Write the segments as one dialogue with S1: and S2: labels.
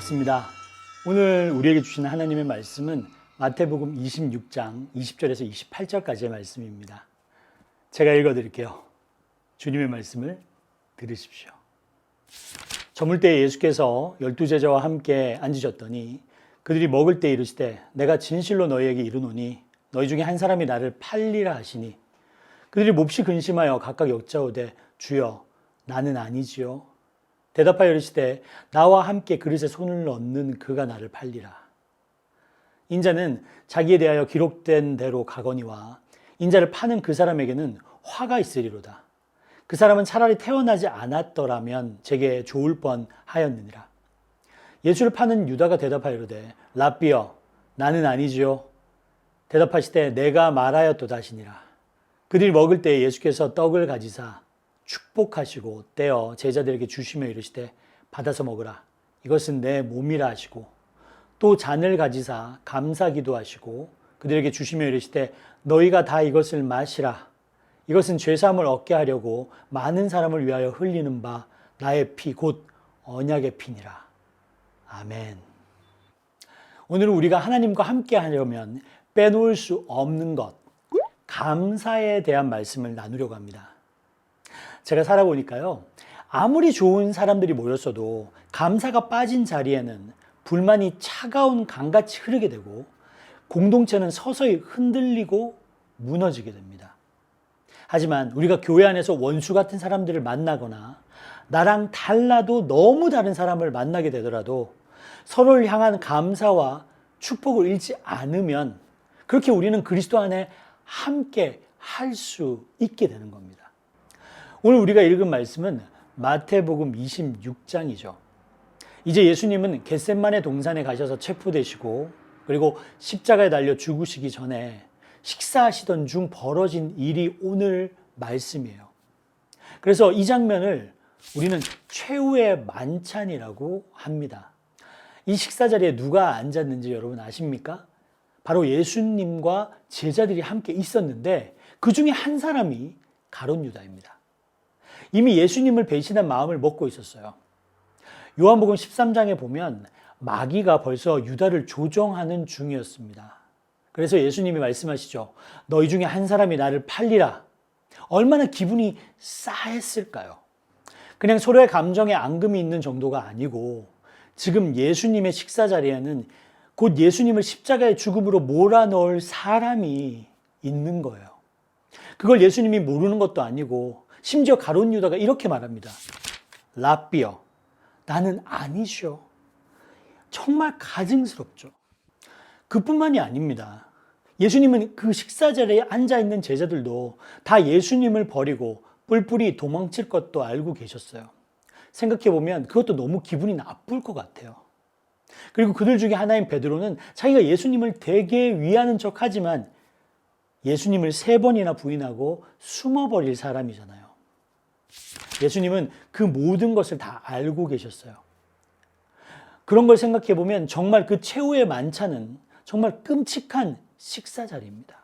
S1: 반갑습니다. 오늘 우리에게 주시는 하나님의 말씀은 마태복음 26장 20절에서 28절까지의 말씀입니다. 제가 읽어 드릴게요. 주님의 말씀을 들으십시오. 저물 때 예수께서 열두 제자와 함께 앉으셨더니 그들이 먹을 때 이르시되 내가 진실로 너희에게 이르노니 너희 중에 한 사람이 나를 팔리라 하시니 그들이 몹시 근심하여 각각 여짜오되 주여 나는 아니지요. 대답하여 이르시되 나와 함께 그릇에 손을 넣는 그가 나를 팔리라. 인자는 자기에 대하여 기록된 대로 가거니와 인자를 파는 그 사람에게는 화가 있으리로다. 그 사람은 차라리 태어나지 않았더라면 제게 좋을 뻔 하였느니라. 예수를 파는 유다가 대답하여 이르되 라비어 나는 아니지요. 대답하시되 내가 말하였도다 하시니라. 그들이 먹을 때 예수께서 떡을 가지사 축복하시고 떼어 제자들에게 주시며 이르시되 받아서 먹으라. 이것은 내 몸이라 하시고 또 잔을 가지사 감사 기도하시고 그들에게 주시며 이르시되 너희가 다 이것을 마시라. 이것은 죄사함을 얻게 하려고 많은 사람을 위하여 흘리는 바 나의 피 곧 언약의 피니라. 아멘. 오늘 우리가 하나님과 함께 하려면 빼놓을 수 없는 것, 감사에 대한 말씀을 나누려고 합니다. 제가 살아보니까요, 아무리 좋은 사람들이 모였어도 감사가 빠진 자리에는 불만이 차가운 강같이 흐르게 되고 공동체는 서서히 흔들리고 무너지게 됩니다. 하지만 우리가 교회 안에서 원수 같은 사람들을 만나거나 나랑 달라도 너무 다른 사람을 만나게 되더라도 서로를 향한 감사와 축복을 잃지 않으면 그렇게 우리는 그리스도 안에 함께 할 수 있게 되는 겁니다. 오늘 우리가 읽은 말씀은 마태복음 26장이죠. 이제 예수님은 겟셋만의 동산에 가셔서 체포되시고 그리고 십자가에 달려 죽으시기 전에 식사하시던 중 벌어진 일이 오늘 말씀이에요. 그래서 이 장면을 우리는 최후의 만찬이라고 합니다. 이 식사 자리에 누가 앉았는지 여러분 아십니까? 바로 예수님과 제자들이 함께 있었는데 그 중에 한 사람이 가론 유다입니다. 이미 예수님을 배신한 마음을 먹고 있었어요. 요한복음 13장에 보면 마귀가 벌써 유다를 조정하는 중이었습니다. 그래서 예수님이 말씀하시죠. 너희 중에 한 사람이 나를 팔리라. 얼마나 기분이 싸했을까요? 그냥 서로의 감정에 앙금이 있는 정도가 아니고 지금 예수님의 식사 자리에는 곧 예수님을 십자가의 죽음으로 몰아넣을 사람이 있는 거예요. 그걸 예수님이 모르는 것도 아니고 심지어 가론 유다가 이렇게 말합니다. 라비어, 나는 아니쇼. 정말 가증스럽죠. 그뿐만이 아닙니다. 예수님은 그 식사 자리에 앉아 있는 제자들도 다 예수님을 버리고 뿔뿔이 도망칠 것도 알고 계셨어요. 생각해 보면 그것도 너무 기분이 나쁠 것 같아요. 그리고 그들 중에 하나인 베드로는 자기가 예수님을 되게 위하는 척 하지만 예수님을 세 번이나 부인하고 숨어버릴 사람이잖아요. 예수님은 그 모든 것을 다 알고 계셨어요. 그런 걸 생각해 보면 정말 그 최후의 만찬은 정말 끔찍한 식사 자리입니다.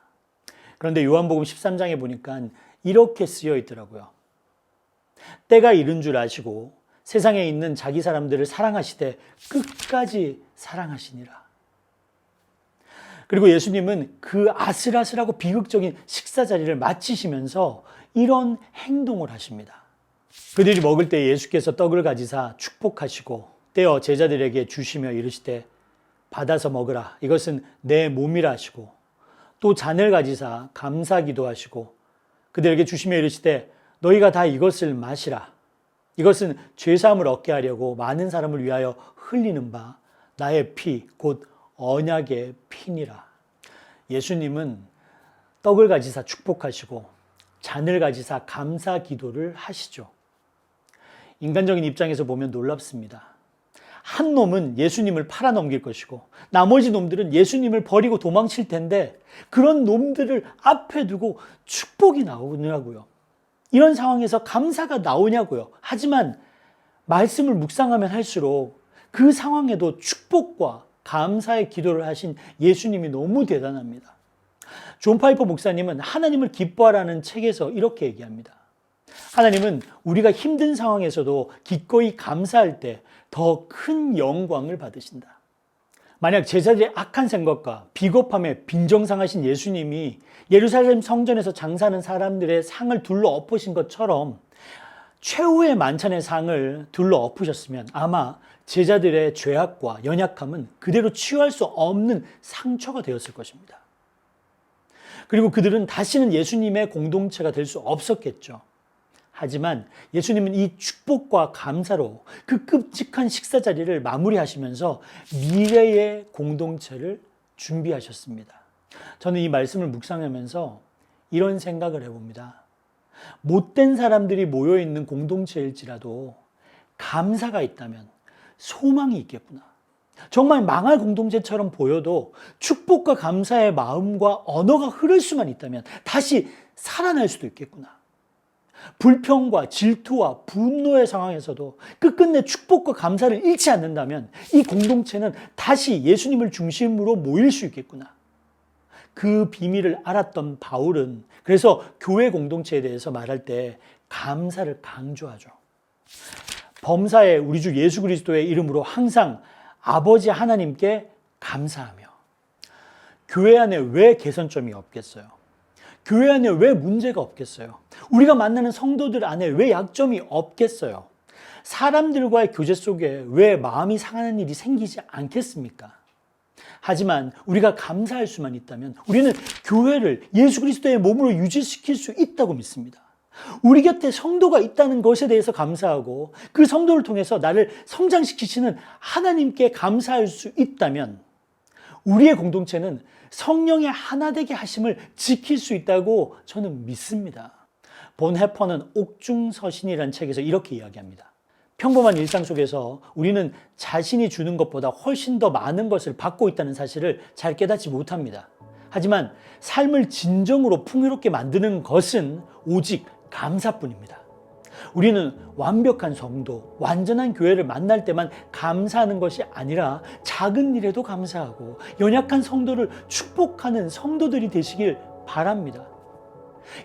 S1: 그런데 요한복음 13장에 보니까 이렇게 쓰여 있더라고요. 때가 이른 줄 아시고 세상에 있는 자기 사람들을 사랑하시되 끝까지 사랑하시니라. 그리고 예수님은 그 아슬아슬하고 비극적인 식사 자리를 마치시면서 이런 행동을 하십니다. 그들이 먹을 때 예수께서 떡을 가지사 축복하시고 떼어 제자들에게 주시며 이르시되 받아서 먹으라. 이것은 내 몸이라 하시고 또 잔을 가지사 감사 기도하시고 그들에게 주시며 이르시되 너희가 다 이것을 마시라. 이것은 죄 사함을 얻게 하려고 많은 사람을 위하여 흘리는 바 나의 피 곧 언약의 피니라. 예수님은 떡을 가지사 축복하시고 잔을 가지사 감사 기도를 하시죠. 인간적인 입장에서 보면 놀랍습니다. 한 놈은 예수님을 팔아넘길 것이고 나머지 놈들은 예수님을 버리고 도망칠 텐데 그런 놈들을 앞에 두고 축복이 나오냐고요. 이런 상황에서 감사가 나오냐고요. 하지만 말씀을 묵상하면 할수록 그 상황에도 축복과 감사의 기도를 하신 예수님이 너무 대단합니다. 존 파이퍼 목사님은 하나님을 기뻐하라는 책에서 이렇게 얘기합니다. 하나님은 우리가 힘든 상황에서도 기꺼이 감사할 때 더 큰 영광을 받으신다. 만약 제자들의 악한 생각과 비겁함에 빈정상하신 예수님이 예루살렘 성전에서 장사하는 사람들의 상을 둘러 엎으신 것처럼 최후의 만찬의 상을 둘러 엎으셨으면 아마 제자들의 죄악과 연약함은 그대로 치유할 수 없는 상처가 되었을 것입니다. 그리고 그들은 다시는 예수님의 공동체가 될 수 없었겠죠. 하지만 예수님은 이 축복과 감사로 그 끔찍한 식사 자리를 마무리하시면서 미래의 공동체를 준비하셨습니다. 저는 이 말씀을 묵상하면서 이런 생각을 해봅니다. 못된 사람들이 모여 있는 공동체일지라도 감사가 있다면 소망이 있겠구나. 정말 망할 공동체처럼 보여도 축복과 감사의 마음과 언어가 흐를 수만 있다면 다시 살아날 수도 있겠구나. 불평과 질투와 분노의 상황에서도 끝끝내 축복과 감사를 잃지 않는다면 이 공동체는 다시 예수님을 중심으로 모일 수 있겠구나. 그 비밀을 알았던 바울은 그래서 교회 공동체에 대해서 말할 때 감사를 강조하죠. 범사에 우리 주 예수 그리스도의 이름으로 항상 아버지 하나님께 감사하며 교회 안에 왜 개선점이 없겠어요? 교회 안에 왜 문제가 없겠어요? 우리가 만나는 성도들 안에 왜 약점이 없겠어요? 사람들과의 교제 속에 왜 마음이 상하는 일이 생기지 않겠습니까? 하지만 우리가 감사할 수만 있다면 우리는 교회를 예수 그리스도의 몸으로 유지시킬 수 있다고 믿습니다. 우리 곁에 성도가 있다는 것에 대해서 감사하고 그 성도를 통해서 나를 성장시키시는 하나님께 감사할 수 있다면 우리의 공동체는 성령의 하나 되게 하심을 지킬 수 있다고 저는 믿습니다. 본 해퍼는 옥중서신이라는 책에서 이렇게 이야기합니다. 평범한 일상 속에서 우리는 자신이 주는 것보다 훨씬 더 많은 것을 받고 있다는 사실을 잘 깨닫지 못합니다. 하지만 삶을 진정으로 풍요롭게 만드는 것은 오직 감사뿐입니다. 우리는 완벽한 성도, 완전한 교회를 만날 때만 감사하는 것이 아니라 작은 일에도 감사하고 연약한 성도를 축복하는 성도들이 되시길 바랍니다.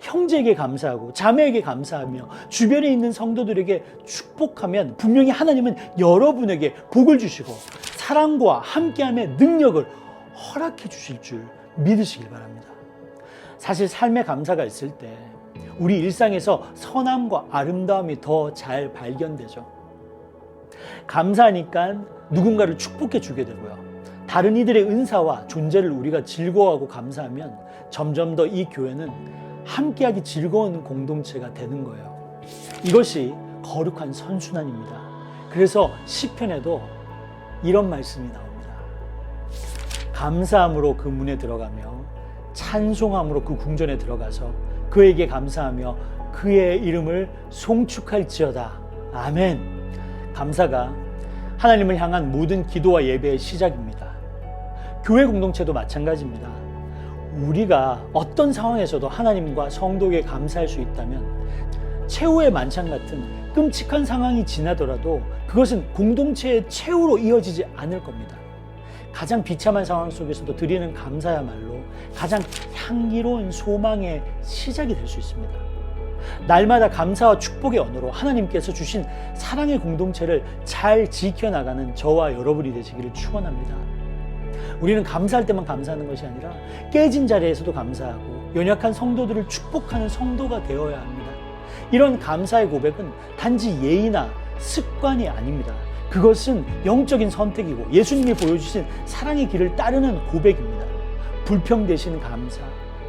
S1: 형제에게 감사하고 자매에게 감사하며 주변에 있는 성도들에게 축복하면 분명히 하나님은 여러분에게 복을 주시고 사랑과 함께함의 능력을 허락해 주실 줄 믿으시길 바랍니다. 사실 삶의 감사가 있을 때 우리 일상에서 선함과 아름다움이 더 잘 발견되죠. 감사하니까 누군가를 축복해 주게 되고요. 다른 이들의 은사와 존재를 우리가 즐거워하고 감사하면 점점 더 이 교회는 함께하기 즐거운 공동체가 되는 거예요. 이것이 거룩한 선순환입니다. 그래서 시편에도 이런 말씀이 나옵니다. 감사함으로 그 문에 들어가며 찬송함으로 그 궁전에 들어가서 그에게 감사하며 그의 이름을 송축할지어다. 아멘. 감사가 하나님을 향한 모든 기도와 예배의 시작입니다. 교회 공동체도 마찬가지입니다. 우리가 어떤 상황에서도 하나님과 성도에게 감사할 수 있다면 최후의 만찬 같은 끔찍한 상황이 지나더라도 그것은 공동체의 최후로 이어지지 않을 겁니다. 가장 비참한 상황 속에서도 드리는 감사야말로 가장 향기로운 소망의 시작이 될 수 있습니다. 날마다 감사와 축복의 언어로 하나님께서 주신 사랑의 공동체를 잘 지켜나가는 저와 여러분이 되시기를 축원합니다. 우리는 감사할 때만 감사하는 것이 아니라 깨진 자리에서도 감사하고 연약한 성도들을 축복하는 성도가 되어야 합니다. 이런 감사의 고백은 단지 예의나 습관이 아닙니다. 그것은 영적인 선택이고 예수님이 보여주신 사랑의 길을 따르는 고백입니다. 불평 대신 감사,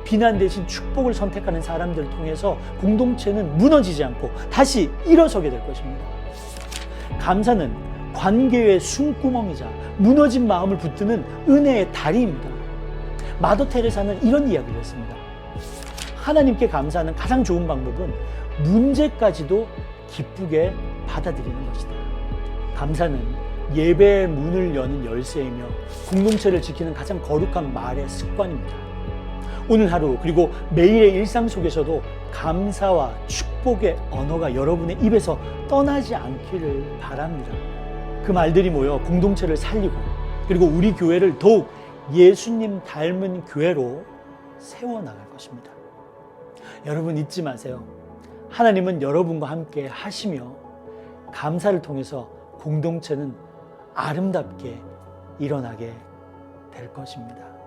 S1: 비난 대신 축복을 선택하는 사람들을 통해서 공동체는 무너지지 않고 다시 일어서게 될 것입니다. 감사는 관계의 숨구멍이자 무너진 마음을 붙드는 은혜의 다리입니다. 마더 테레사는 이런 이야기를 했습니다. 하나님께 감사하는 가장 좋은 방법은 문제까지도 기쁘게 받아들이는 것이다. 감사는 예배의 문을 여는 열쇠이며 공동체를 지키는 가장 거룩한 말의 습관입니다. 오늘 하루 그리고 매일의 일상 속에서도 감사와 축복의 언어가 여러분의 입에서 떠나지 않기를 바랍니다. 그 말들이 모여 공동체를 살리고 그리고 우리 교회를 더욱 예수님 닮은 교회로 세워나갈 것입니다. 여러분 잊지 마세요. 하나님은 여러분과 함께 하시며 감사를 통해서 공동체는 아름답게 일어나게 될 것입니다.